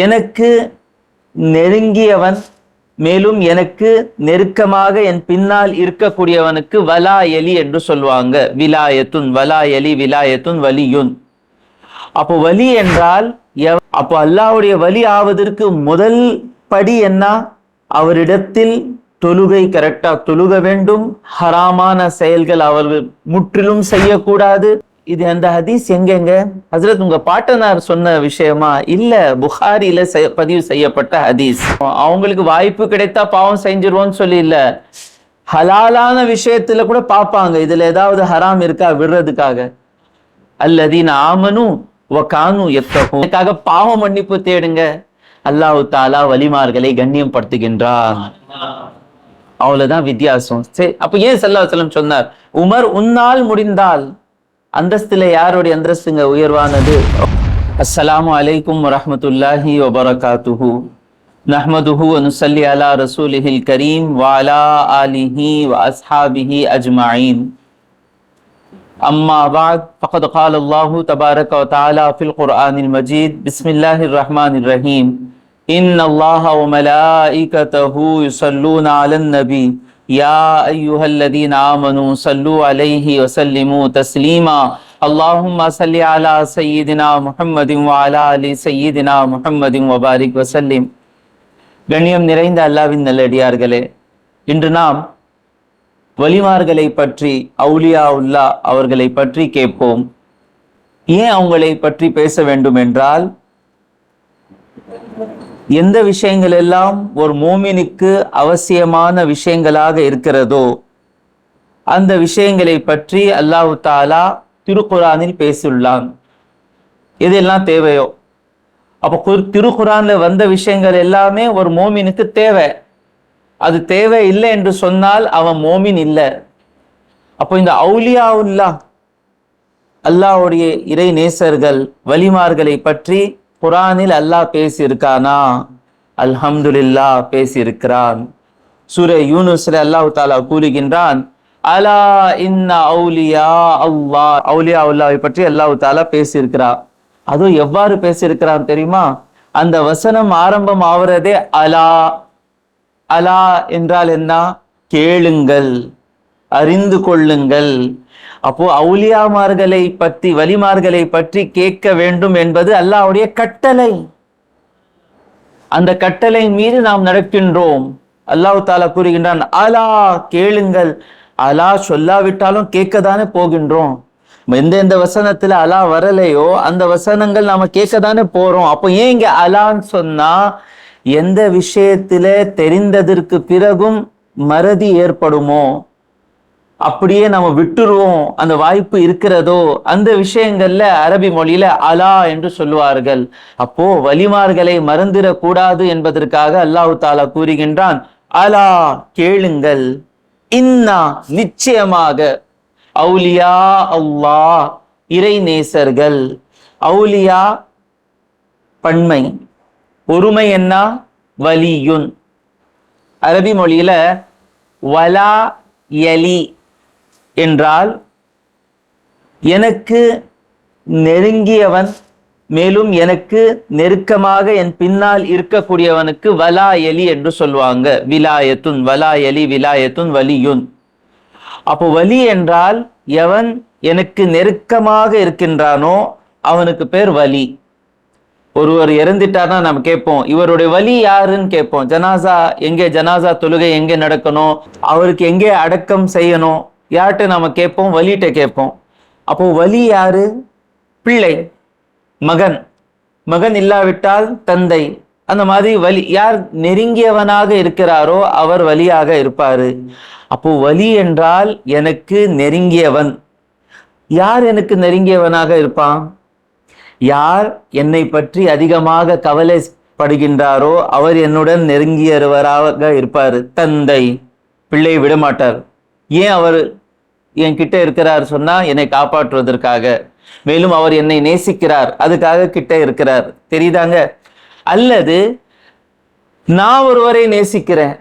எனக்கு நெருங்கியவன் மேலும் எனக்கு நெருக்கமாக என் பின்னால் இருக்கக்கூடியவனுக்கு வலா எலி என்று சொல்லுவாங்க. விலாயத்துன் வலா எலி விலாயத்துன் வலியுன். அப்போ வலி என்றால் அப்போ அல்லாவுடைய வலி ஆவதற்கு முதல் படி என்ன? அவரிடத்தில் தொழுகை கரெக்டா தொழுக வேண்டும். ஹராமான செயல்கள் அவர்கள் முற்றிலும் செய்யக்கூடாது. இது அந்த ஹதீஸ் எங்கெங்க ஹசரத் உங்க பாட்டனார் சொன்ன விஷயமா? இல்ல புகாரில பதிவு செய்யப்பட்ட ஹதீஸ். அவங்களுக்கு வாய்ப்பு கிடைத்தா பாவம் செஞ்சிருவோம்னு சொல்லி இல்ல. ஹலாலான விஷயத்துல கூட பார்ப்பாங்க. இதுல ஏதாவது ஹராம் இருக்கா? விடுறதுக்காக. அல்லதீன் ஆமனும் வகானு எத்தகும். எனக்காக பாவம் மன்னிப்பு தேடுங்க. அல்லாஹ் தாலா வலிமார்களை கண்ணியம் படுத்துகின்றார் அவ்வளவுதான் வித்தியாசம். சரி அப்ப ஏன் சல்லா செல்லம் சொன்னார்? உமர் உன்னால் முடிந்தால் அந்தஸ்துல யாருடைய அந்தஸ்துங்க உயர்வானது அஸ்ஸலாமு அலைக்கும் வரஹ்மத்துல்லாஹி வபரகாத்துஹு நஹ்மதுஹு வ நுஸல்லி அலா ரசூலிஹில் கரீம் வ அலா ஆலிஹி வ அஸ்ஹாபிஹி அஜ்மஈன் أما بعد فقد قال الله تبارك وتعالى في القرآن المجيد بسم الله الرحمن الرحيم إن الله وملائكته يصلون على النبي يا أيها الذين آمنوا صلوا عليه وسلموا تسليما اللهم صل على سيدنا محمد وعلى آل سيدنا محمد وبارك وسلم கண்ணியம் நிறைந்த அல்லாவின் நல்லடியார்களே இன்று நாம் வலிமார்களை பற்றி அவுலியா உல்லா அவர்களை பற்றி கேட்போம் ஏன் அவங்களை பற்றி பேச வேண்டும் என்றால் எந்த விஷயங்கள் எல்லாம் ஒரு மோமினுக்கு அவசியமான விஷயங்களாக இருக்கிறதோ அந்த விஷயங்களை பற்றி அல்லாஹு தாலா திருக்குரானில் பேசியுள்ளான். எதெல்லாம் தேவையோ? அப்போ குர்- திருக்குரான்ல வந்த விஷயங்கள் எல்லாமே ஒரு மோமினுக்கு தேவை. அது தேவை இல்லை என்று சொன்னால் அவன் மோமின் இல்லை. அப்போ இந்த அவுலியாவுல்லா அல்லாஹ்வுடைய இறை நேசர்கள் வலிமார்களை பற்றி குரானில் அல்லாஹ் பேசியிருக்கானா? அல்ஹம்துலில்லா பேசியிருக்கிறான். சூர யூனுஸ்ல அல்லாஹ் தாலா கூறுகின்றான் அலா இன்ன அவுலியா அவ்வா அவுலியா அவுல்லாவை பற்றி அல்லாஹ் தாலா பேசியிருக்கிறா. அதுவும் எவ்வாறு பேசியிருக்கிறான் தெரியுமா? அந்த வசனம் ஆரம்பம் ஆவறதே அலா அலா என்றால் என்ன? கேளுங்கள். அறிந்து கொள்ளுங்கள். அப்போ அவுலியாமார்களை பற்றி வலிமார்களை பற்றி கேட்க வேண்டும் என்பது அல்லாஹ்வுடைய கட்டளை. அந்த கட்டளை மீது நாம் நடக்கின்றோம். அல்லாஹ் தாலா கூறுகின்றான் அலா கேளுங்கள். அலா சொல்லாவிட்டாலும் கேட்கத்தானே போகின்றோம். எந்தெந்த வசனத்துல அலா வரலையோ அந்த வசனங்கள் நாம தானே போறோம். அப்போ ஏன் இங்க அலான்னு சொன்னா எந்த விஷயத்துல தெரிந்ததற்கு பிறகும் மறதி ஏற்படுமோ? அப்படியே நம்ம விட்டுருவோம். அந்த வாய்ப்பு இருக்கிறதோ அந்த விஷயங்கள்ல அரபி மொழியில அலா என்று சொல்லுவார்கள். அப்போ வலிமார்களை மறந்துடக்கூடாது என்பதற்காக அல்லாஹு தாலா கூறுகின்றான் அலா கேளுங்கள். இன்னா நிச்சயமாக அவுலியா அவ்வா இறை நேசர்கள். அவுலியா பன்மை. ஒருமை என்ன? வலியுன். அரபி மொழியில வலா யலி என்றால் எனக்கு நெருங்கியவன் மேலும் எனக்கு நெருக்கமாக என் பின்னால் இருக்கக்கூடியவனுக்கு வலா எலி என்று சொல்லுவாங்க. விலாயத்துன் வலா எலி விலாயத்துன் வலியுன். அப்போ வலி என்றால் எவன் எனக்கு நெருக்கமாக இருக்கின்றானோ அவனுக்கு பேர் வலி. ஒருவர் இறந்துட்டார்னா நம்ம கேட்போம் இவருடைய வலி யாருன்னு கேட்போம். ஜனாசா எங்கே ஜனாசா தொழுகை எங்கே நடக்கணும்? அவருக்கு எங்கே அடக்கம் செய்யணும்? யார்கிட்ட நம்ம கேட்போம்? வலிகிட்ட கேட்போம். அப்போ வலி யாரு? பிள்ளை. மகன். மகன் இல்லாவிட்டால் தந்தை. அந்த மாதிரி வலி. யார் நெருங்கியவனாக இருக்கிறாரோ அவர் வலியாக இருப்பாரு. அப்போ வலி என்றால் எனக்கு நெருங்கியவன். யார் எனக்கு நெருங்கியவனாக இருப்பான்? யார் என்னை பற்றி அதிகமாக கவலைப்படுகின்றாரோ அவர் என்னுடன் நெருங்கியவராக இருப்பார். தந்தை. பிள்ளை விடமாட்டார். ஏன் அவர் என் கிட்ட இருக்கிறார் சொன்னா என்னை காப்பாற்றுவதற்காக. மேலும் அவர் என்னை நேசிக்கிறார் அதுக்காக கிட்ட இருக்கிறார். தெரியுதாங்க? அல்லது நான் ஒருவரை நேசிக்கிறேன்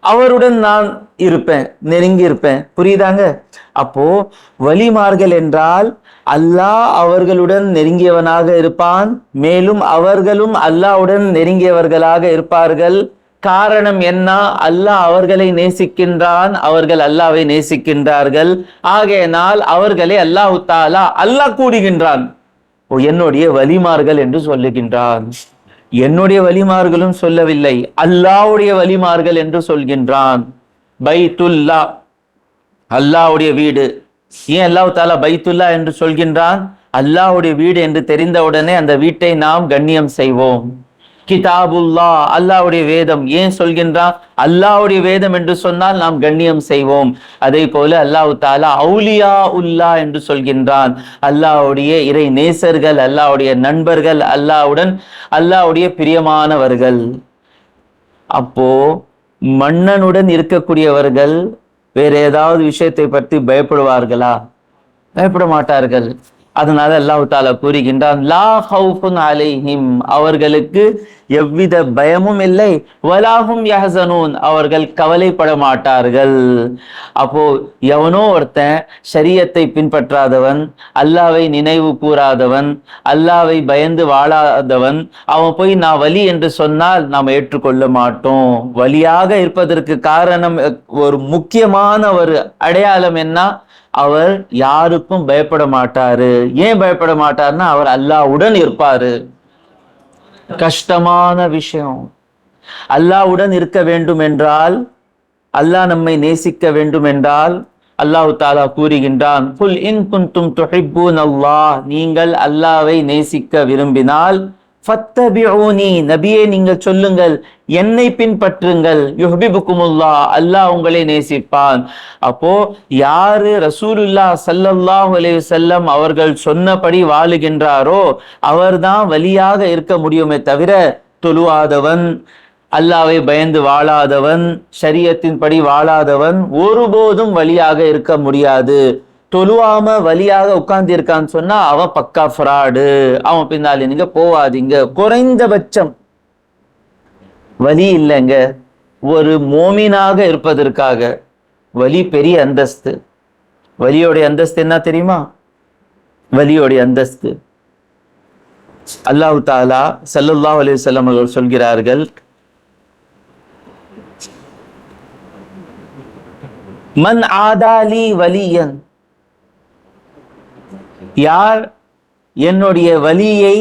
அவருடன் நான் இருப்பேன் நெருங்கி இருப்பேன். புரியுதாங்க? அப்போ வழிமார்கள் என்றால் அல்லாஹ் அவர்களுடன் நெருங்கியவனாக இருப்பான் மேலும் அவர்களும் அல்லாஹ்வுடன் நெருங்கியவர்களாக இருப்பார்கள். காரணம் என்ன? அல்லாஹ் அவர்களை நேசிக்கின்றான் அவர்கள் அல்லாவை நேசிக்கின்றார்கள். ஆகையினால் அவர்களை அல்லாஹு தாலா அல்லாஹ் கூடுகின்றான் ஓ, என்னுடைய வலிமார்கள் என்று சொல்லுகின்றான். என்னுடைய வலிமார்களும் சொல்லவில்லை அல்லாஹ்வுடைய வலிமார்கள் என்று சொல்கின்றான். பைத்துல்லா அல்லாஹ்வுடைய வீடு. ஏன் அல்லாஹ் தாலா பைத்துல்லா என்று சொல்கின்றான்? அல்லாஹ்வுடைய வீடு என்று தெரிந்தவுடனே அந்த வீட்டை நாம் கண்ணியம் செய்வோம். கிதாபுல்லா அல்லாஹ்வுடைய வேதம். ஏன் சொல்கின்றான்? அல்லாஹ்வுடைய வேதம் என்று சொன்னால் நாம் கண்ணியம் செய்வோம். அதே போல அல்லாஹ் தாலா அவுலியா உல்லா என்று சொல்கின்றான். அல்லாஹ்வுடைய இறை நேசர்கள் அல்லாஹ்வுடைய நண்பர்கள் அல்லாஹ்வுடன் அல்லாஹ்வுடைய பிரியமானவர்கள். அப்போ மன்னனுடன் இருக்கக்கூடியவர்கள் வேற ஏதாவது விஷயத்தை பற்றி பயப்படுவார்களா? பயப்பட மாட்டார்கள். அதனால அல்லாஹ் தாலா கூறுகின்றான் லா ஹவுஃபுன் அலைஹிம். அவர்களுக்கு எவ்வித பயமும் இல்லை. வலாஹும் யஹசனூன். அவர்கள் கவலைப்பட மாட்டார்கள். அப்போ எவனோ ஒருத்தன் சரியத்தை பின்பற்றாதவன் அல்லாவை நினைவு கூறாதவன் அல்லாவை பயந்து வாழாதவன் அவன் போய் நான் வலி என்று சொன்னால் நாம் ஏற்றுக்கொள்ள மாட்டோம். வலியாக இருப்பதற்கு காரணம் ஒரு முக்கியமான ஒரு அடையாளம் என்ன? அவர் யாருக்கும் பயப்பட மாட்டாரு. ஏன் பயப்பட மாட்டார்னா அவர் அல்லாஹ்வுடன் இருப்பாரு. கஷ்டமான விஷயம். அல்லாஹ்வுடன் இருக்க வேண்டும் என்றால் அல்லாஹ் நம்மை நேசிக்க வேண்டும் என்றால் அல்லாஹ் தாலா கூறுகின்றான் புல் இன் குன்தும் துஹிப்பூன் அல்லாஹ் நீங்கள் அல்லாவை நேசிக்க விரும்பினால் ஃபத்தபிஊனி நபியே நீங்கள் சொல்லுங்கள் என்னை பின்பற்றுங்கள் யுஹ்பிபுக்குமுல்லா அல்லாஹ் உங்களை நேசிப்பான். அப்போ யாரு ரசூலுல்லா சல்லல்லாஹ் அலைஹி செல்லம் அவர்கள் சொன்னபடி வாழுகின்றாரோ அவர்தான் வழியாக இருக்க முடியுமே தவிர தொழுவாதவன் அல்லாவை பயந்து வாழாதவன் சரியத்தின்படி வாழாதவன் ஒருபோதும் வழியாக இருக்க முடியாது. தொழுவாம வலியாக உட்கார்ந்து இருக்கான்னு சொன்னா அவன் பக்கா ஃப்ராடு. அவன் பின்னாலே நீங்க போவாதீங்க. குறைந்தபட்சம் வலி இல்லைங்க. ஒரு மோமினாக இருப்பதற்காக வலி பெரிய அந்தஸ்து. வலியோடைய அந்தஸ்து என்ன தெரியுமா? வலியோடைய அந்தஸ்து. அல்லாஹு தாலா சல்லுல்லா அலைஹி செல்லம் அவர்கள் சொல்கிறார்கள் மன் ஆதாலி வலியன். யார் என்னுடைய வலியை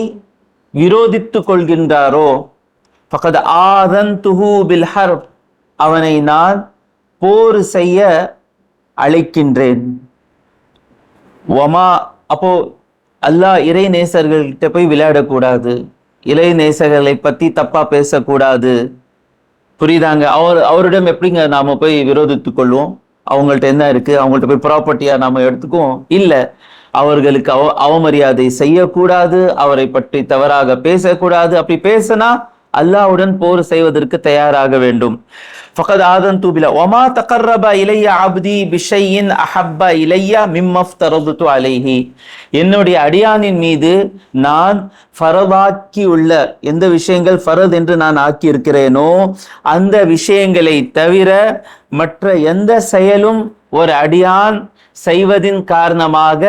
விரோதித்து கொள்கின்றாரோ பக்கத் ஆதன் துஹூ பில் அவனை நான் போர் செய்ய அழைக்கின்றேன். ஒமா அப்போ அல்லாஹ் இறை நேசர்கள்கிட்ட போய் விளையாடக்கூடாது. இறை நேசர்களை பற்றி தப்பாக பேசக்கூடாது. புரியுதாங்க? அவர் அவரிடம் எப்படிங்க நாம் போய் விரோதித்து கொள்வோம்? அவங்கள்ட்ட என்ன இருக்குது அவங்கள்ட்ட போய் ப்ராப்பர்ட்டியாக நாம் எடுத்துக்குவோம்? இல்லை அவர்களுக்கு அவ அவமரியாதை செய்யக்கூடாது அவரை பற்றி தவறாக பேசக்கூடாது. அப்படி பேசினா அல்லாஹ்வுடன் போர் செய்வதற்கு தயாராக வேண்டும். ஃபகத் ஆதன் தூபில ஒமா தகர்ரப இலைய அப்தி பிஷையின் அஹப்ப இலைய மிம்மஃப்தரதுத்து அலைஹி. என்னுடைய அடியானின் மீது நான் ஃபரதாக்கி உள்ள எந்த விஷயங்கள் ஃபரத் என்று நான் ஆக்கி இருக்கிறேனோ அந்த விஷயங்களை தவிர மற்ற எந்த செயலும் ஒரு அடியான் செய்வதின் காரணமாக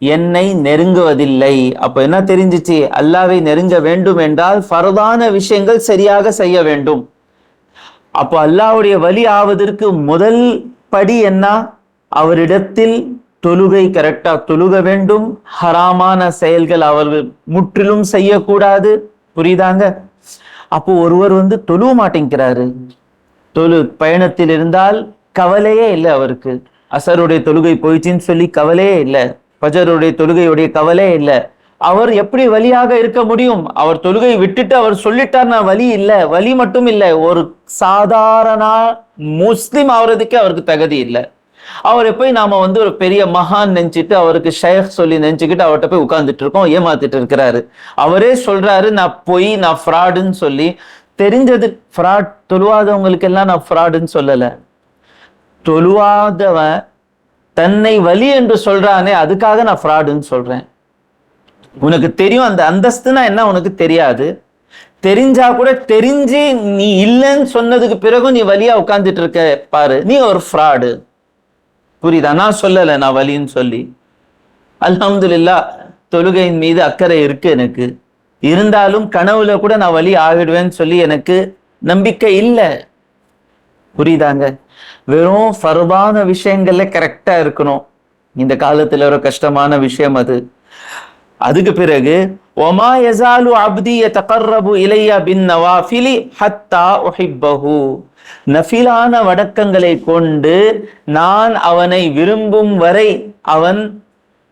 என்னை நெருங்குவதில்லை. அப்ப என்ன தெரிஞ்சிச்சு? அல்லாவை நெருங்க வேண்டும் என்றால் ஃபரதான விஷயங்கள் சரியாக செய்ய வேண்டும். அப்போ அல்லாஹ்வுடைய வழி ஆவதற்கு முதல் படி என்ன? அவரிடத்தில் தொழுகை கரெக்டா தொழுக வேண்டும். ஹராமான செயல்கள் அவர்கள் முற்றிலும் செய்யக்கூடாது. புரியுதாங்க? அப்போ ஒருவர் வந்து தொழுவ மாட்டேங்கிறாரு. தொழு பயணத்தில் இருந்தால் கவலையே இல்லை அவருக்கு. அசருடைய தொழுகை போயிடுச்சுன்னு சொல்லி கவலையே இல்லை. பஜருடைய தொழுகையுடைய கவலையே இல்லை. அவர் எப்படி வழியாக இருக்க முடியும்? அவர் தொழுகை விட்டுட்டு அவர் சொல்லிட்டார் நான் வழி இல்லை. வழி மட்டும் இல்லை. ஒரு சாதாரண முஸ்லிம் ஆகிறதுக்கு அவருக்கு தகுதி இல்லை. அவரை போய் நாம வந்து ஒரு பெரிய மகான் நினைச்சிட்டு அவருக்கு ஷேக் சொல்லி நினைச்சுக்கிட்டு அவர்கிட்ட போய் உட்கார்ந்துட்டு இருக்கோம். ஏமாத்திட்டு இருக்கிறாரு. அவரே சொல்றாரு நான் பொய் நான் ஃப்ராடுன்னு சொல்லி. தெரிஞ்சது ஃப்ராட் தொழுவாதவங்களுக்கு எல்லாம் நான் ஃப்ராடுன்னு சொல்லலை. தொழுவாதவன் தன்னை வலி என்று சொல்றானே அதுக்காக நான் ஃப்ராடுன்னு சொல்றேன். உனக்கு தெரியும் அந்த அந்தஸ்துனா என்ன? உனக்கு தெரியாது. தெரிஞ்சா கூட தெரிஞ்சு நீ இல்லைன்னு சொன்னதுக்கு பிறகும் நீ வலியா உட்கார்ந்துட்டு இருக்க பாரு. நீ ஒரு ஃப்ராடு புரியுதா? நான் சொல்லலை நான் வலின்னு சொல்லி. அல்ஹம்துலில்லா தொழுகையின் மீது அக்கறை இருக்கு எனக்கு. இருந்தாலும் கனவுல கூட நான் வழி ஆகிடுவேன்னு சொல்லி எனக்கு நம்பிக்கை இல்லை. புரியுதாங்க? வெறும் ஃபர்தான விஷயங்கள்ல கரெக்டா இருக்கணும். இந்த காலத்துல ஒரு கஷ்டமான விஷயம் அது. அதுக்கு பிறகு ஒமா எசாலு அப்தி தகர்ரபு இலையா பின் நவாஃபிலி ஹத்தா ஒஹிப்பஹு நஃபிலான வடக்கங்களை கொண்டு நான் அவனை விரும்பும் வரை அவன்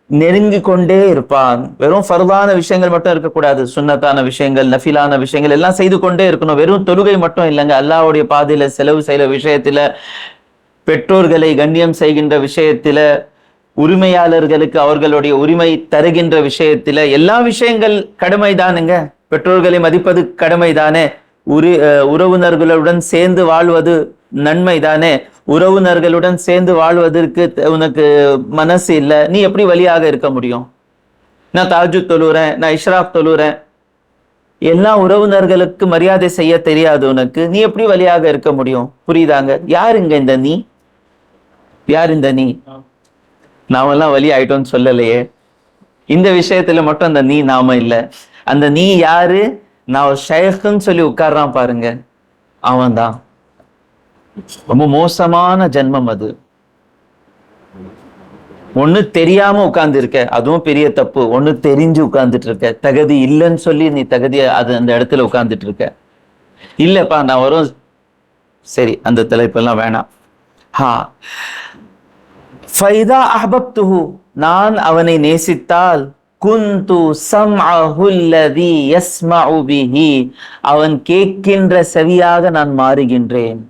நெருங்கி கொண்டே இருப்பான். வெறும் ஃபர்தான விஷயங்கள் மட்டும் இருக்கக்கூடாது. சுன்னத்தான விஷயங்கள் நஃபிலான விஷயங்கள் எல்லாம் செய்து கொண்டே இருக்கணும். வெறும் தொழுகை மட்டும் இல்லைங்க. அல்லாவுடைய பாதையில செலவு செய்யற விஷயத்துல பெற்றோர்களை கண்ணியம் செய்கின்ற விஷயத்துல உரிமையாளர்களுக்கு அவர்களுடைய உரிமை தருகின்ற விஷயத்துல எல்லா விஷயங்கள் கடமைதானுங்க. பெற்றோர்களை மதிப்பது கடமைதானே. உரி உறவினர்களுடன் சேர்ந்து வாழ்வது நன்மைதானே? உறவினர்களுடன் சேர்ந்து வாழ்வதற்கு உனக்கு மனசு இல்லை. நீ எப்படி வழியாக இருக்க முடியும்? நான் தாஜு தொழுறேன் நான் இஷ்ராப் தொழுறேன். எல்லா உறவினர்களுக்கு மரியாதை செய்ய தெரியாது உனக்கு. நீ எப்படி வழியாக இருக்க முடியும்? புரியுதாங்க? யாருங்க இந்த நீ? யார் இந்த நீ? நாமெல்லாம் வழி ஆயிட்டோம்னு சொல்லலையே. இந்த விஷயத்துல மட்டும் அந்த நீ நாம இல்ல. அந்த நீ யாரு? நான் ஒரு ஷேக்குன்னு சொல்லி உட்கார்றான் பாருங்க. அவன்தான். ரொம்ப மோசமான ஜென்மம் அது. ஒண்ணு தெரியாம உட்கார்ந்து இருக்க அதுவும் பெரிய தப்பு. ஒண்ணு தெரிஞ்சு உட்கார்ந்துட்டு இருக்க தகுதி இல்லைன்னு சொல்லி நீ தகுதி அது அந்த இடத்துல உட்கார்ந்துட்டு இருக்க இல்லப்பா நான் வரும். சரி அந்த தலைப்பெல்லாம் வேணாம். ஹா. ஃபைதா அஹ்பப்துஹு. நான் அவனை நேசித்தால் குந்து சம்அஹுல்லதி யஸ்மஉ பிஹி. அவன் கேட்கின்ற செவியாக நான் மாறுகின்றேன்.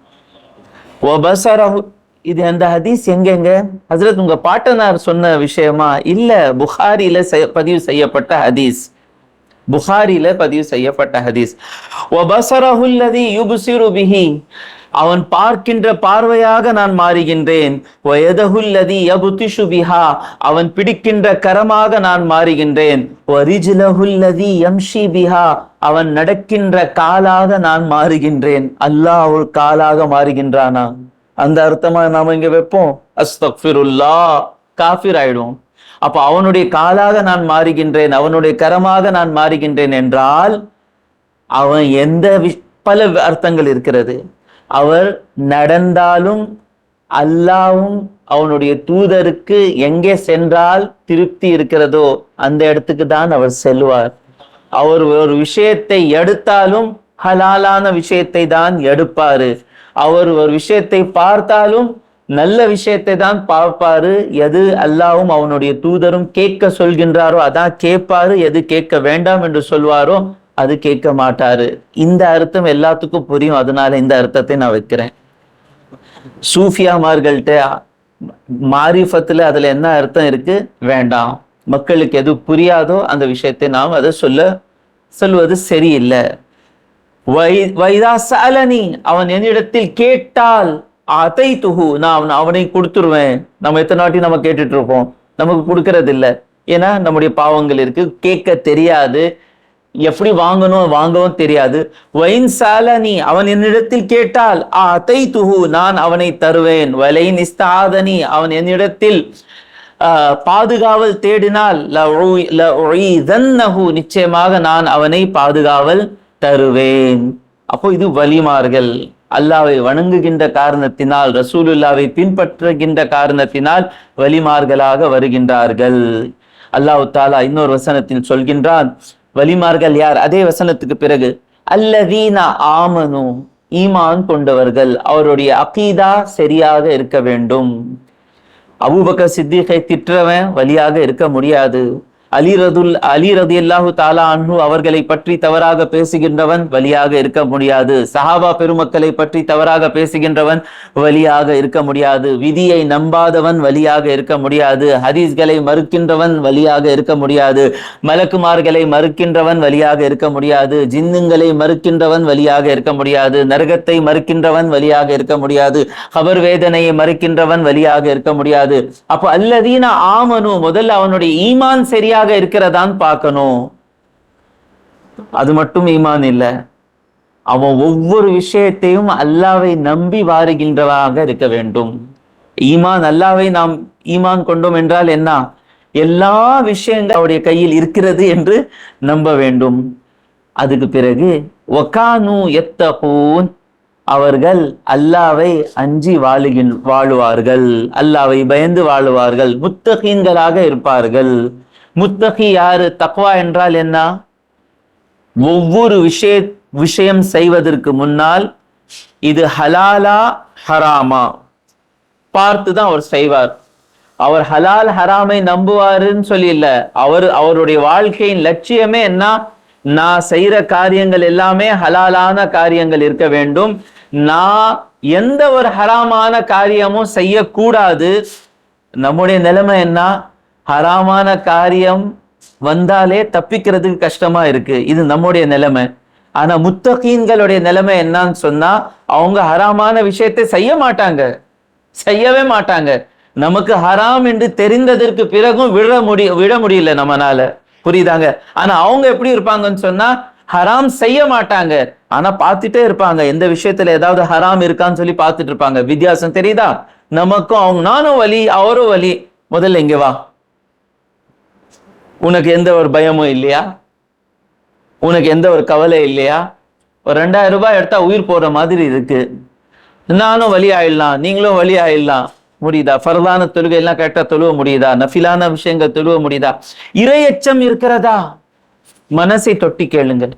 ஓ வபசரஹு இது அந்த ஹதீஸ் எங்கெங்க? ஹசரத் உங்க பாட்டனார் சொன்ன விஷயமா? இல்ல புகாரில பதிவு செய்யப்பட்ட ஹதீஸ். புகாரில பதிவு செய்யப்பட்ட ஹதீஸ். வபசரஹு அல்லதி யுப்சிரு பிஹி அவன் பார்க்கின்ற பார்வையாக நான் மாறுகின்றேன். வயதஹுல்லதி அவன் பிடிக்கின்ற கரமாக நான் மாறுகின்றேன். பிஹா அவன் நடக்கின்ற காலாக நான் மாறுகின்றேன். அல்லாஹ் ஒரு காலாக மாறுகின்றானா? அந்த அர்த்தமா நாம இங்க வைப்போம். அஸ்தக்ஃபிருல்லா காஃபிர் ஆயிடும் அப்ப அவனுடைய காலாக நான் மாறுகின்றேன் அவனுடைய கரமாக நான் மாறுகின்றேன் என்றால் அவன் எந்த வி- பல அர்த்தங்கள் இருக்கிறது. அவர் நடந்தாலும் அல்லாவும் அவனுடைய தூதருக்கு எங்கே சென்றால் திருப்தி இருக்கிறதோ அந்த இடத்துக்கு தான் அவர் செல்வார். அவர் ஒரு விஷயத்தை எடுத்தாலும் ஹலாலான விஷயத்தை தான் எடுப்பாரு. அவர் ஒரு விஷயத்தை பார்த்தாலும் நல்ல விஷயத்தை தான் பார்ப்பாரு. எது அல்லாவும் அவனுடைய தூதரும் கேட்க சொல்கின்றாரோ அதான் கேட்பாரு. எது கேட்க வேண்டாம் என்று சொல்வாரோ அது கேட்க மாட்டாரு. இந்த அர்த்தம் எல்லாத்துக்கும் புரியும். அதனால இந்த அர்த்தத்தை நான் வைக்கிறேன். சூஃபியாமார்கள்ட்ட மாரிஃபத்தில் அதில் என்ன அர்த்தம் இருக்கு? வேண்டாம். மக்களுக்கு எது புரியாதோ அந்த விஷயத்தை நாம் அதை சொல்ல சொல்வது சரியில்லை. வை- வைதாசாலனி அவன் என்னிடத்தில் கேட்டால் அதை துகு நான் அவனை கொடுத்துருவேன். நம்ம எத்தனை வாட்டி நம்ம கேட்டுட்டு இருப்போம். நமக்கு கொடுக்கறதில்ல. ஏன்னா நம்முடைய பாவங்கள் இருக்கு. கேட்க தெரியாது. எப்படி வாங்கணும் வாங்கவும் தெரியாது. வைன் சாலனி அவன் என்னிடத்தில் கேட்டால் அதை துகு நான் அவனை தருவேன். வலைன் இஸ்தாதனி அவன் என்னிடத்தில் பாதுகாவல் தேடினால் லஉ- நிச்சயமாக நான் அவனை பாதுகாவல் தருவேன். அப்போ இது வலிமார்கள் அல்லாவை வணங்குகின்ற காரணத்தினால் ரசூலுல்லாவை பின்பற்றுகின்ற காரணத்தினால் வலிமார்களாக வருகின்றார்கள். அல்லாஹ் தாலா இன்னொரு வசனத்தில் சொல்கின்றான் வலிமார்கள் யார்? அதே வசனத்துக்கு பிறகு அல்லதீனா ஆமனு ஈமான் கொண்டவர்கள் அவருடைய அகீதா சரியாக இருக்க வேண்டும். அபூபக்க சித்திகை திட்டுறவன் வழியாக இருக்க முடியாது. அலி ரதுல் அலி ரதி அல்லாஹு தாலா அன்பு அவர்களை பற்றி தவறாக பேசுகின்றவன் வழியாக இருக்க முடியாது. சஹாபா பெருமக்களை பற்றி தவறாக பேசுகின்றவன் வழியாக இருக்க முடியாது. விதியை நம்பாதவன் வழியாக இருக்க முடியாது. ஹதீஸ்களை மறுக்கின்றவன் வழியாக இருக்க முடியாது. மலக்குமார்களை மறுக்கின்றவன் வழியாக இருக்க முடியாது. ஜின்னுங்களை மறுக்கின்றவன் வழியாக இருக்க முடியாது. நரகத்தை மறுக்கின்றவன் வழியாக இருக்க முடியாது. ஹபர் வேதனையை மறுக்கின்றவன் வழியாக இருக்க முடியாது. அப்போ அல்லதீன ஆமனு முதல்ல அவனுடைய ஈமான் சரியா சரியாக இருக்கிறதான்னு பார்க்கணும். அது மட்டும் ஈமான் இல்லை. அவன் ஒவ்வொரு விஷயத்தையும் அல்லாவை நம்பி வாருகின்றவாக இருக்க வேண்டும். ஈமான் அல்லாவை நாம் ஈமான் கொண்டோம் என்றால் என்ன? எல்லா விஷயங்கள் அவருடைய கையில் இருக்கிறது என்று நம்ப வேண்டும். அதுக்கு பிறகு ஒகானு எத்தகூன் அவர்கள் அல்லாவை அஞ்சி வாழுகின் வாழுவார்கள். அல்லாவை பயந்து வாழுவார்கள். முத்தகீன்களாக இருப்பார்கள். முத்தகி யாரு? தக்வா என்றால் என்ன? ஒவ்வொரு விஷய விஷயம் செய்வதற்கு முன்னால் இது ஹலாலா ஹராமா. பார்த்து தான் அவர் செய்வார். அவர் ஹலால் ஹராமை நம்புவாருன்னு சொல்லி இல்ல அவர் அவருடைய வாழ்க்கையின் லட்சியமே என்ன? நான் செய்யற காரியங்கள் எல்லாமே ஹலாலான காரியங்கள் இருக்க வேண்டும். நான் எந்த ஒரு ஹராமான காரியமும் செய்யக்கூடாது. நம்முடைய நிலைமை என்ன? ஹராமான காரியம் வந்தாலே தப்பிக்கிறதுக்கு கஷ்டமா இருக்கு. இது நம்முடைய நிலைமை. ஆனா முத்தகீன்களுடைய நிலைமை என்னன்னு சொன்னா அவங்க ஹராமான விஷயத்தை செய்ய மாட்டாங்க. செய்யவே மாட்டாங்க. நமக்கு ஹராம் என்று தெரிந்ததற்கு பிறகும் விட முடிய விட முடியல நம்மனால. புரியுதாங்க? ஆனா அவங்க எப்படி இருப்பாங்கன்னு சொன்னா ஹராம் செய்ய மாட்டாங்க. ஆனா பார்த்துட்டே இருப்பாங்க. எந்த விஷயத்துல ஏதாவது ஹராம் இருக்கான்னு சொல்லி பார்த்துட்டு இருப்பாங்க. வித்தியாசம் தெரியுதா? நமக்கும் அவங்க நானும் வலி அவரும் வலி. முதல்ல இங்க வா. உனக்கு எந்த ஒரு பயமும் இல்லையா? உனக்கு எந்த ஒரு கவலை இல்லையா? ஒரு ரெண்டாயிரம் ரூபாய் எடுத்தா உயிர் போற மாதிரி இருக்கு. நானும் வழி ஆயிடலாம் நீங்களும் வழி ஆயிடலாம். முடியுதா? ஃபர்தான தொழுகை எல்லாம் கரெக்டா தொழுவ முடியுதா? நஃபிலான விஷயங்கள் தொழுவ முடியுதா? இரையச்சம் இருக்கிறதா? மனசை தொட்டி கேளுங்கள்.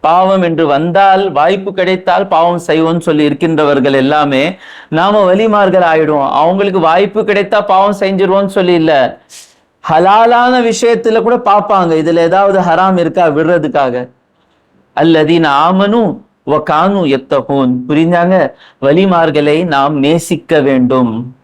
பாவம் என்று வந்தால் வாய்ப்பு கிடைத்தால் பாவம் செய்வோம்னு சொல்லி இருக்கின்றவர்கள் எல்லாமே நாம வலிமார்கள் ஆயிடுவோம். அவங்களுக்கு வாய்ப்பு கிடைத்தா பாவம் செஞ்சிருவோம்னு சொல்லி இல்லை. ஹலாலான விஷயத்துல கூட பார்ப்பாங்க. இதுல ஏதாவது ஹராம் இருக்கா? விடுறதுக்காக. அல்லதீன் ஆமனும் வகானு எத்தகூன். புரிஞ்சாங்க? வலிமார்களை நாம் நேசிக்க வேண்டும்.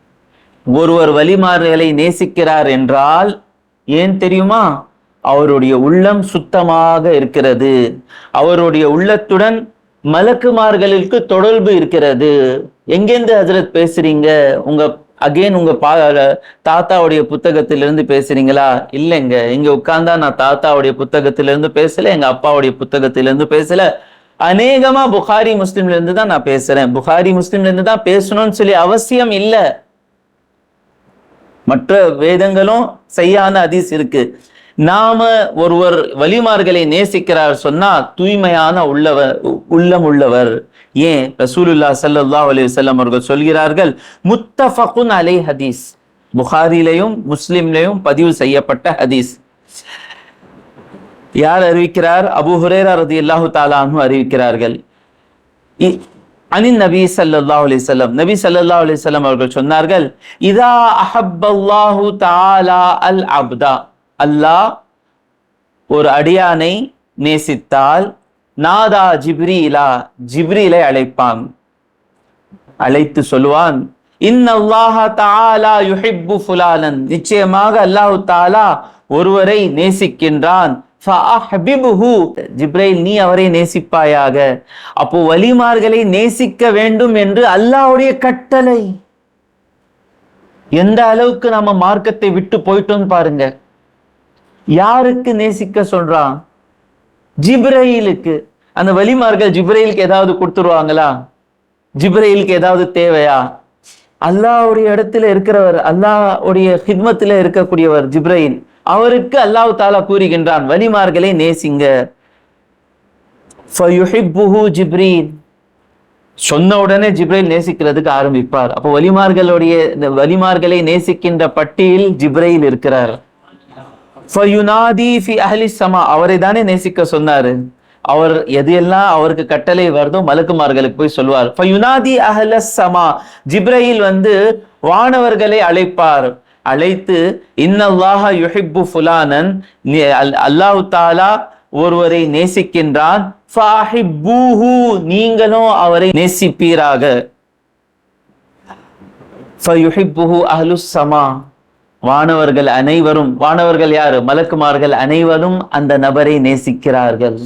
ஒருவர் வலிமார்களை நேசிக்கிறார் என்றால் ஏன் தெரியுமா? அவருடைய உள்ளம் சுத்தமாக இருக்கிறது. அவருடைய உள்ளத்துடன் மலக்குமார்களுக்கு தொடர்பு இருக்கிறது. எங்கேருந்து ஹஜரத் பேசுறீங்க? உங்க அகைன் உங்க பா தாத்தாவுடைய புத்தகத்திலிருந்து பேசுறீங்களா? இல்லைங்க. இங்க உட்கார்ந்தா நான் தாத்தாவுடைய புத்தகத்திலிருந்து பேசல எங்க அப்பாவுடைய புத்தகத்திலிருந்து பேசல. அநேகமா புகாரி முஸ்லீம்ல இருந்து தான் நான் பேசுறேன். புகாரி முஸ்லீம்ல இருந்து தான் பேசணும்னு சொல்லி அவசியம் இல்லை. மற்ற வேதங்களும் சரியான அதிஸ் இருக்கு. நாம ஒருவர் வலிமார்களை நேசிக்கிறார் சொன்னால் தூய்மையான உள்ளவர் உள்ளம் உள்ளவர் ஏன்? ரசூலுல்லா சல்லா அலி வல்லம் அவர்கள் சொல்கிறார்கள் முத்தஃபகுன் அலை ஹதீஸ். புகாரிலையும் முஸ்லிம்லையும் பதிவு செய்யப்பட்ட ஹதீஸ். யார் அறிவிக்கிறார்? அபு ஹுரேரா ரதி அல்லாஹு தாலானு அறிவிக்கிறார்கள். இ- அனின் நபி ஸல்லல்லாஹு அலைஹி வஸல்லம். நபி ஸல்லல்லாஹு அலைஹி அவர்கள் சொன்னார்கள் இதா அஹப்பல்லாஹு தாலா அல் அப்தா. அல்லாஹ் ஒரு அடியானை நேசித்தால் நாதா ஜிப்ரீலா ஜிப்ரீலை அழைப்பான். அழைத்து சொல்லுவான் இன்னல்லாஹ தாலா யுஹிப்பு ஃபுலானன். நிச்சயமாக அல்லாஹ் தாலா ஒருவரை நேசிக்கின்றான். ஜிப்ரைல் நீ அவரை நேசிப்பாயாக. அப்போ வலிமார்களை நேசிக்க வேண்டும் என்று அல்லாஹ்வுடைய கட்டளை. எந்த அளவுக்கு நம்ம மார்க்கத்தை விட்டு போயிட்டோம் பாருங்க. யாருக்கு நேசிக்க சொல்றான் ஜிப்ரையிலுக்கு. அந்த வலிமார்கள் ஜிப்ரையிலுக்கு ஏதாவது கொடுத்துருவாங்களா? ஜிப்ரையிலுக்கு ஏதாவது தேவையா? அல்லாஹ்வுடைய இடத்துல இருக்கிறவர் அல்லாஹ்வுடைய ஹித்மத்துல இருக்கக்கூடியவர் ஜிப்ரஹில் அவருக்கு அல்லாஹ் தாலா கூறுகின்றான் வலிமார்களை நேசிங்க. ஜிப்ரீல் சொன்ன உடனே ஜிப்ரைல் நேசிக்கிறதுக்கு ஆரம்பிப்பார். அப்போ வலிமார்களுடைய இந்த வலிமார்களை நேசிக்கின்ற பட்டியல் ஜிப்ரைல் இருக்கிறார். ஃபயுனாதி ஃபி அஹ்லி சமா அவரை தானே நேசிக்க சொன்னாரு. அவர் எது எல்லாம் அவருக்கு கட்டளை வருதோ மலக்குமார்களுக்கு போய் சொல்வார் ஃபயுனாதி அஹ்ல சமா ஜிப்ரையில் வந்து வானவர்களை அழைப்பார். அழைத்து இன்னல்லாஹ யுஹிப்பு ஃபுலானன் அல்லாஹு தாலா ஒருவரை நேசிக்கின்றான். ஃபாஹிப்பூஹு நீங்களும் அவரை நேசிப்பீராக. ஃபயுஹிப்புஹு அஹ்லுஸ் சமா வானவர்கள் அனைவரும் வானவர்கள் யாரு? மலக்குமார்கள் அனைவரும் அந்த நபரை நேசிக்கிறார்கள்.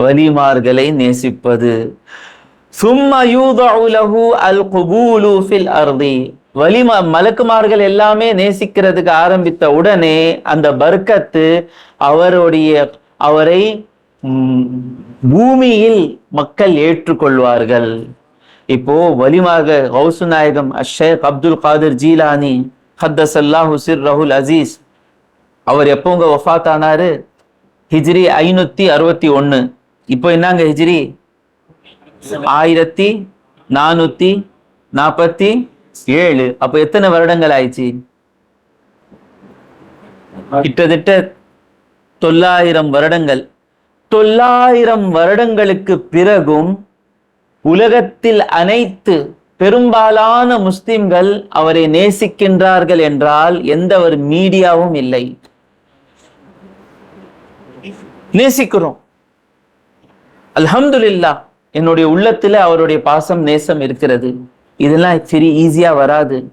வலிமார்களை நேசிப்பது. அல் வலிமா மலக்குமார்கள் எல்லாமே நேசிக்கிறதுக்கு ஆரம்பித்த உடனே அந்த பர்க்கத்து அவருடைய அவரை பூமியில் மக்கள் ஏற்றுக்கொள்வார்கள். இப்போ வலிமாக ஹவுசு நாயகம் அஷேக் அப்துல் காதிர் ஜீலானி ஹத்தசல்லாஹு சிர் ரஹுல் அசீஸ். அவர் எப்போங்க வஃபாத் ஆனாரு ஹிஜ்ரி ஐநூத்தி அறுபத்தி ஒன்னு. இப்போ என்னங்க ஹிஜ்ரி? ஆயிரத்தி நானூத்தி நாற்பத்தி ஏழு. அப்போ எத்தனை வருடங்கள் ஆயிடுச்சு கிட்டத்தட்ட தொள்ளாயிரம் வருடங்கள். தொள்ளாயிரம் வருடங்களுக்கு பிறகும் உலகத்தில் அனைத்து பெரும்பாலான முஸ்லிம்கள் அவரை நேசிக்கின்றார்கள் என்றால் எந்த ஒரு மீடியாவும் இல்லை. நேசிக்கிறோம். அல்ஹம்துல்லா என்னுடைய உள்ளத்துல அவருடைய பாசம் நேசம் இருக்கிறது. இதெல்லாம் சரி ஈஸியா வராது.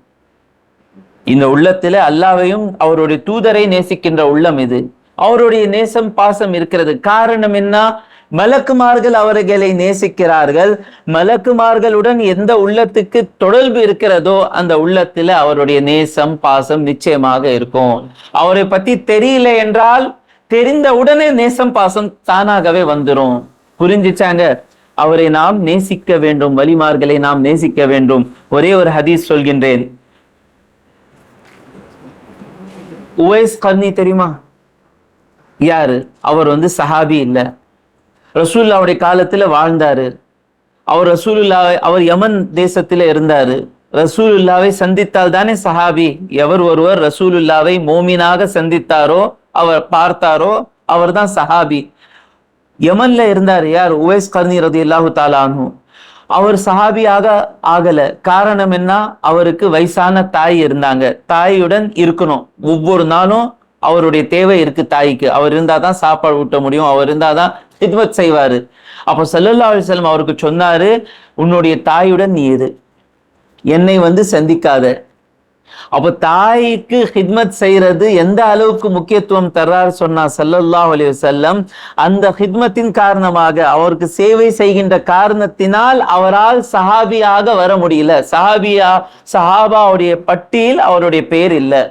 இந்த உள்ளத்துல அல்லாவையும் அவருடைய தூதரை நேசிக்கின்ற உள்ளம் இது. அவருடைய நேசம் பாசம் இருக்கிறது. காரணம் என்ன? மலக்குமார்கள் அவர்களை நேசிக்கிறார்கள். மலக்குமார்களுடன் எந்த உள்ளத்துக்கு தொடர்பு இருக்கிறதோ அந்த உள்ளத்துல அவருடைய நேசம் பாசம் நிச்சயமாக இருக்கும். அவரை பத்தி தெரியல என்றால் தெரிந்த உடனே நேசம் பாசம் தானாகவே வந்துரும். புரிஞ்சுச்சாங்க? அவரை நாம் நேசிக்க வேண்டும் வலிமார்களை நாம் நேசிக்க வேண்டும். ஒரே ஒரு ஹதீஸ் சொல்கின்றேன். உவைஸ் கர்னி தெரியுமா? யாரு? அவர் வந்து சஹாபி இல்ல. ரசூல்லாவுடைய காலத்தில் வாழ்ந்தார். அவர் ரசூலுல்லா அவர் யமன் தேசத்தில் இருந்தார். ரசூலுல்லாவை சந்தித்தால் தானே சஹாபி? எவர் ஒருவர் ரசூலுல்லாவை மோமினாக சந்தித்தாரோ அவர் பார்த்தாரோ அவர் தான் சஹாபி. யமன்ல இருந்தார் யார்? உவேஸ் கர்னி ரதி அல்லாஹு தாலானு அவர் சஹாபியாக ஆகல. காரணம் என்ன? அவருக்கு வயசான தாய் இருந்தாங்க. தாயுடன் இருக்கணும். ஒவ்வொரு நாளும் அவருடைய தேவை இருக்கு தாய்க்கு. அவர் இருந்தாதான் சாப்பாடு ஊட்ட முடியும். அவர் இருந்தாதான் ஹித்மத் செய்வார். அப்போ சல்லல்லா செல்லம் அவருக்கு சொன்னார் உன்னுடைய தாயுடன் நீ இரு. என்னை வந்து சந்திக்காத. அப்போ தாய்க்கு ஹித்மத் செய்கிறது எந்த அளவுக்கு முக்கியத்துவம் தர்றார் சொன்னா சல்லல்லா அலி செல்லம் அந்த ஹித்மத்தின் காரணமாக அவருக்கு சேவை செய்கின்ற காரணத்தினால் அவரால் சஹாபியாக வர முடியல. சஹாபியா சஹாபாவுடைய பட்டியல் அவருடைய பேர் இல்லை.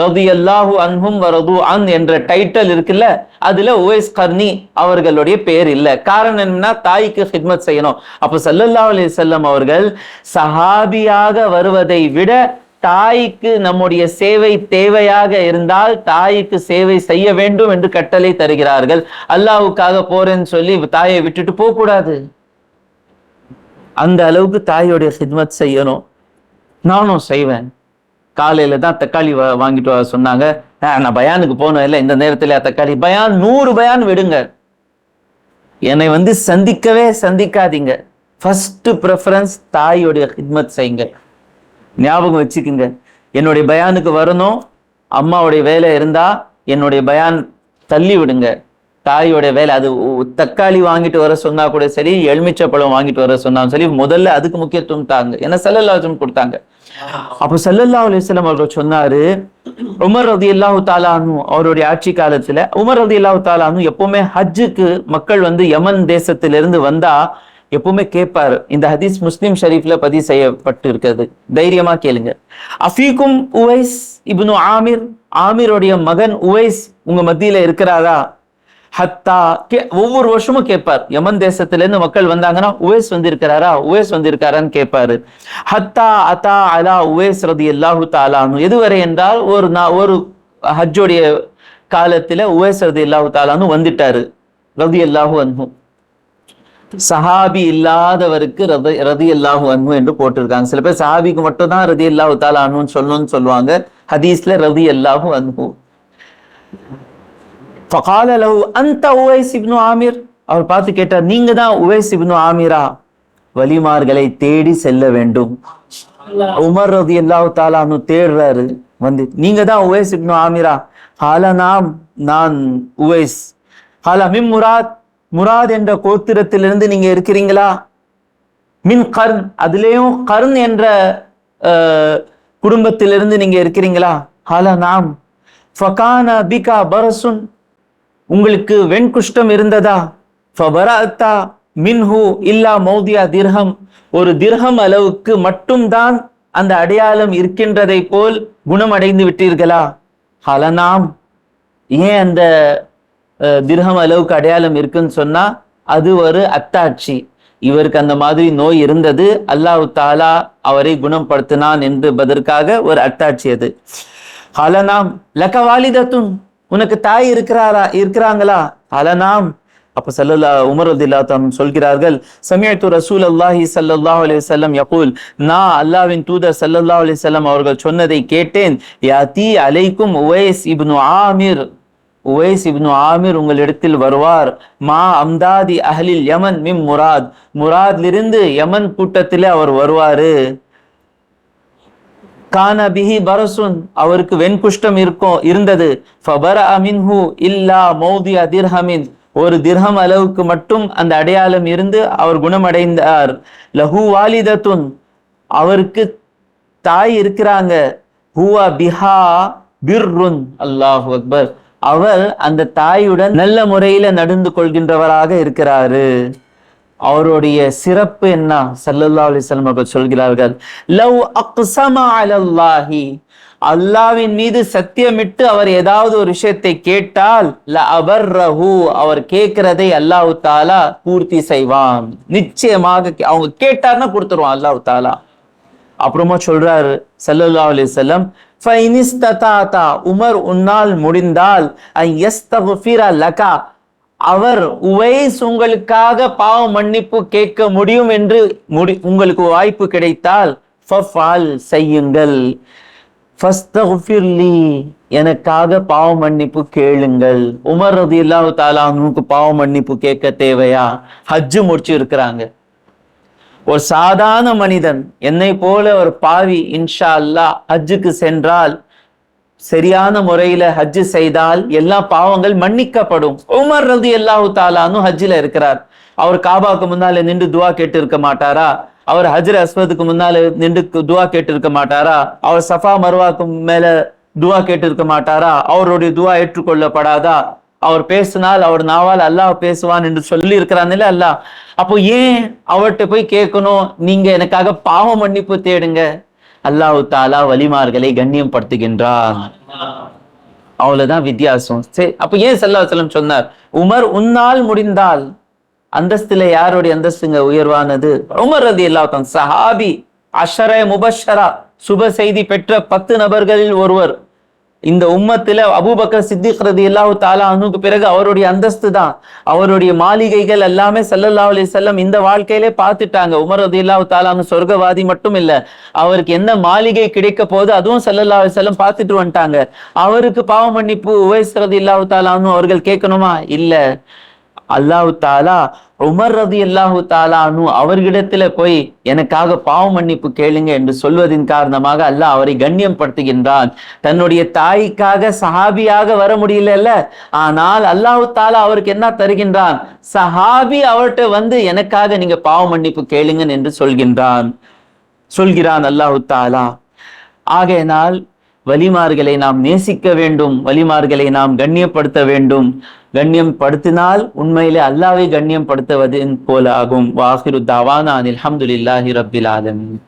ரதி அல்லாஹு அன்ஹும் வரது அன் என்ற டைட்டில் இருக்குல்ல அதுல ஓஎஸ் கர்னி அவர்களுடைய பேர் இல்ல. காரணம் என்னன்னா தாய்க்கு ஹிட்மத் செய்யணும். அப்ப சல்லல்லா அலி செல்லம் அவர்கள் சஹாபியாக வருவதை விட தாய்க்கு நம்முடைய சேவை தேவையாக இருந்தால் தாய்க்கு சேவை செய்ய வேண்டும் என்று கட்டளை தருகிறார்கள். அல்லாவுக்காக போறேன்னு சொல்லி தாயை விட்டுட்டு போக கூடாது. அந்த அளவுக்கு தாயோடைய ஹிட்மத் செய்யணும். நானும் செய்வேன். காலையில தான் தக்காளி வாங்கிட்டு வர சொன்னாங்க. "ஆ, நான் பயானுக்கு போகணும் இல்லை இந்த நேரத்தில் தக்காளி? பயான் நூறு பயான் விடுங்க. என்னை வந்து சந்திக்கவே சந்திக்காதீங்க. ஃபர்ஸ்ட் ப்ரிஃபரன்ஸ் தாயோடைய ஹித்மத் செய்யுங்க. ஞாபகம் வச்சுக்குங்க. என்னுடைய பயானுக்கு வரணும். அம்மாவுடைய வேலை இருந்தா என்னுடைய பயான் தள்ளி விடுங்க. தாயோட வேலை அது உ- தக்காளி வாங்கிட்டு வர சொன்னா கூட சரி எலுமிச்சை பழம் வாங்கிட்டு வர சொன்னாலும் சரி முதல்ல அதுக்கு முக்கியத்துவம் தாங்க. ஏன்னா சல்லல்லாஹு கொடுத்தாங்க. அப்போ சல்லல்லாஹு அலிஸ்லாம் அவர்கள் சொன்னாரு உமர் ரதி அல்லாஹு தாலானு அவருடைய ஆட்சி காலத்துல உமர் ரதி அல்லாஹு தாலானு எப்பவுமே ஹஜ்ஜுக்கு மக்கள் வந்து யமன் தேசத்திலிருந்து வந்தா எப்பவுமே கேட்பாரு. இந்த ஹதீஸ் முஸ்லிம் ஷரீஃப்ல பதிவு செய்யப்பட்டு இருக்கிறது தைரியமா கேளுங்க. அஃபீக்கும் உவைஸ் இப்னு ஆமிர் ஆமிருடைய மகன் உவைஸ் உங்க மத்தியில இருக்கிறாரா? ஹத்தா கே ஒவ்வொரு வருஷமும் கேட்பார். யமன் தேசத்துல இருந்து மக்கள் வந்தாங்கன்னா உவேஸ் வந்திருக்கிறாரா? உவேஸ் வந்திருக்காரான்னு கேட்பாரு. ஹத்தா அத்தா அலா உவேஸ் ரதி அல்லாஹு தாலானு எதுவரை என்றால் ஒரு நான் ஒரு ஹஜ்ஜோடைய காலத்துல உவேஸ் ரதி அல்லாஹு தாலானு வந்துட்டாரு. ரதி அல்லாஹு அன்பும் சஹாபி இல்லாதவருக்கு ரதி ரதி அல்லாஹு அன்பு என்று போட்டிருக்காங்க. சில பேர் சஹாபிக்கு மட்டும் தான் ரதி அல்லாஹு தாலா சொல்லணும்னு சொல்லுவாங்க. ஹதீஸ்ல ரதி அல்லாஹு அன்பு ஃபகால லஹு அந்த உவைஸ் இப்னு ஆமீர் அவர் பார்த்து கேட்டார் நீங்க தான் உவைஸ் இப்னு ஆமீரா வலிமார்களை தேடி செல்ல வேண்டும். உமர் ரதி அல்லாஹு தாலானு தேடுறாரு. வந்து நீங்க தான் உவைஸ் இப்னு ஆமிரா ஹால நாம் நான் உவைஸ். ஹாலா மிம் முராத் முராத் என்ற கோத்திரத்திலிருந்து நீங்க இருக்கிறீங்களா? மின் கர்ன் அதுலேயும் கர்ன் என்ற குடும்பத்திலிருந்து நீங்க இருக்கிறீங்களா? ஹாலா நாம். ஃபகான பிகா பரசுன் உங்களுக்கு வெண்குஷ்டம் இருந்ததா? ஃபபராத்தா மின்ஹு இல்லா மௌதியா திர்ஹம். ஒரு திர்ஹம் அளவுக்கு மட்டும்தான் அந்த அடையாளம் இருக்கின்றதை போல் குணமடைந்து விட்டீர்களா? ஹலனாம் ஏன் அந்த திர்ஹம் அளவுக்கு அடையாளம் இருக்குன்னு சொன்னா அது ஒரு அத்தாட்சி. இவருக்கு அந்த மாதிரி நோய் இருந்தது. அல்லாஹ் தாலா அவரை குணப்படுத்தினான் என்பதற்காக ஒரு அத்தாட்சி அது. ஹலனாம் லக உனக்கு தாய் இருக்கிறாரா இருக்கிறாங்களா? அலனாம் அப்ப சல்லல்லா உமர் ரதில்லாத்தன் சொல்கிறார்கள் சமயத்து ரசூல் அல்லாஹி சல்லல்லாஹு அலி வஸல்லம் யகூல். நான் அல்லாஹ்வின் தூதர் சல்லல்லா அலி வஸல்லம் அவர்கள் சொன்னதை கேட்டேன். யாதி அலைக்கும் உவைஸ் இப்னு ஆமிர். உவைஸ் இப்னு ஆமிர் உங்களிடத்தில் வருவார். மா அம்தாதி அஹலில் யமன் மிம் முராத். முராத்லிருந்து யமன் கூட்டத்திலே அவர் வருவாரு. கான பிஹி பரசுன் அவருக்கு வெண்குஷ்டம் இருக்கும் இருந்தது. ஃபபர மின்ஹு இல்லா மௌதி அதிர்ஹமின் ஒரு திர்ஹம் அளவுக்கு மட்டும் அந்த அடையாளம் இருந்து அவர் குணமடைந்தார். லஹு வாலிதத்துன் அவருக்கு தாய் இருக்கிறாங்க. ஹுவா பிஹா பிர்ருன். அல்லாஹு அக்பர். அவர் அந்த தாயுடன் நல்ல முறையில நடந்து கொள்கின்றவராக இருக்கிறாரு. அவருடைய சிறப்பு என்ன? சல்லல்லா அலிஸ்லாம் அவர்கள் சொல்கிறார்கள் லவ் அக்ஸமா அலல்லாஹி. அல்லாவின் மீது சத்தியமிட்டு அவர் ஏதாவது ஒரு விஷயத்தை கேட்டால் ல அபர்ரஹு. அவர் கேட்கிறதை அல்லாஹு தாலா பூர்த்தி செய்வான். நிச்சயமாக கே- அவங்க கேட்டார்னா கொடுத்துருவான் அல்லாஹு தாலா. அப்புறமா சொல்றாரு சல்லல்லா அலிசல்லம் ஃபைனிஸ்ததாதா உமர் உன்னால் முடிந்தால் ஐ லகா. அவர் உவைஸ் உங்களுக்காக பாவ மன்னிப்பு கேட்க முடியும் என்று முடி உங்களுக்கு வாய்ப்பு கிடைத்தால் ஃபஃபால் செய்யுங்கள். ஃபஸ்தகுஃபிர்லி எனக்காக பாவ மன்னிப்பு கேளுங்கள். உமர் ரதியல்லாஹு தாலா அவனுக்கு பாவ மன்னிப்பு கேட்க தேவையா? ஹஜ்ஜு முடிச்சு இருக்கிறாங்க ஒரு சாதாரண மனிதன் என்னை போல ஒரு பாவி இன்ஷா அல்லாஹ் ஹஜ்ஜுக்கு சென்றால் சரியான முறையில ஹஜ்ஜு செய்தால் எல்லா பாவங்கள் மன்னிக்கப்படும். உமர் ரதி அல்லாஹு தாலானும் ஹஜ்ஜில் இருக்கிறார். அவர் காபாவுக்கு முன்னால நின்று துவா கேட்டு இருக்க மாட்டாரா? அவர் ஹஜ்ர அஸ்வதுக்கு முன்னால நின்று துவா கேட்டு இருக்க மாட்டாரா? அவர் சஃபா மர்வாக்கு மேல துவா கேட்டு இருக்க மாட்டாரா? அவருடைய துவா ஏற்றுக்கொள்ளப்படாதா? அவர் பேசினால் அவர் நாவால் அல்லாஹ் பேசுவான் என்று சொல்லி இருக்கிறான்ல அல்லாஹ். அப்போ ஏன் அவர்கிட்ட போய் கேட்கணும்? நீங்க எனக்காக பாவ மன்னிப்பு தேடுங்க. அல்லாஹ் தாலா வலிமார்களை கண்ணியம் படுத்துகின்றார் அவ்வளவுதான் வித்தியாசம். சரி அப்ப ஏன் சல்லா செல்லம் சொன்னார்? உமர் உன்னால் முடிந்தால் அந்தஸ்துல யாருடைய அந்தஸ்துங்க உயர்வானது? உமர் ரதி அல்லாத்தான் சஹாபி அஷர முபஷரா சுப செய்தி பெற்ற பத்து நபர்களில் ஒருவர். இந்த உம்மத்துல அபூபக்கர் சித்திக் ரதி அல்லாஹு தாலா அனுக்கு பிறகு அவருடைய அந்தஸ்து தான். அவருடைய மாளிகைகள் எல்லாமே சல்லல்லாஹு அலி செல்லம் இந்த வாழ்க்கையிலே பார்த்துட்டாங்க. உமர் ரதி அல்லாஹு தாலான்னு சொர்க்கவாதி மட்டும் இல்ல. அவருக்கு என்ன மாளிகை கிடைக்க போது அதுவும் சல்லல்லாஹு அலி செல்லம் பார்த்துட்டு வந்துட்டாங்க. அவருக்கு பாவ மன்னிப்பு உவைஸ் ரதி அல்லாஹு தாலான்னு அவர்கள் கேட்கணுமா? இல்ல. அல்லாஹு தாலா உமர் ரதி அல்லாஹு தாலானு அவர்களிடத்துல போய் எனக்காக பாவ மன்னிப்பு கேளுங்க என்று சொல்வதின் காரணமாக அல்லாஹ் அவரை கண்ணியம் படுத்துகின்றான் தன்னுடைய தாய்க்காக சஹாபியாக வர முடியலல்ல. ஆனால் அல்லாஹு தாலா அவருக்கு என்ன தருகின்றான்? சஹாபி அவர்கிட்ட வந்து எனக்காக நீங்க பாவ மன்னிப்பு கேளுங்க என்று சொல்கின்றான். சொல்கிறான் அல்லாஹு தாலா. ஆகையினால் வலிமார்களை நாம் நேசிக்க வேண்டும் வலிமார்களை நாம் கண்ணியப்படுத்த வேண்டும். கண்ணியம் படுத்தினால் உண்மையிலே அல்லாவை கண்ணியம் படுத்துவதன் போல ஆகும் வாஹிரு தவானா அனில் அஹமதுல்லாஹி ரபில் ஆலமின்.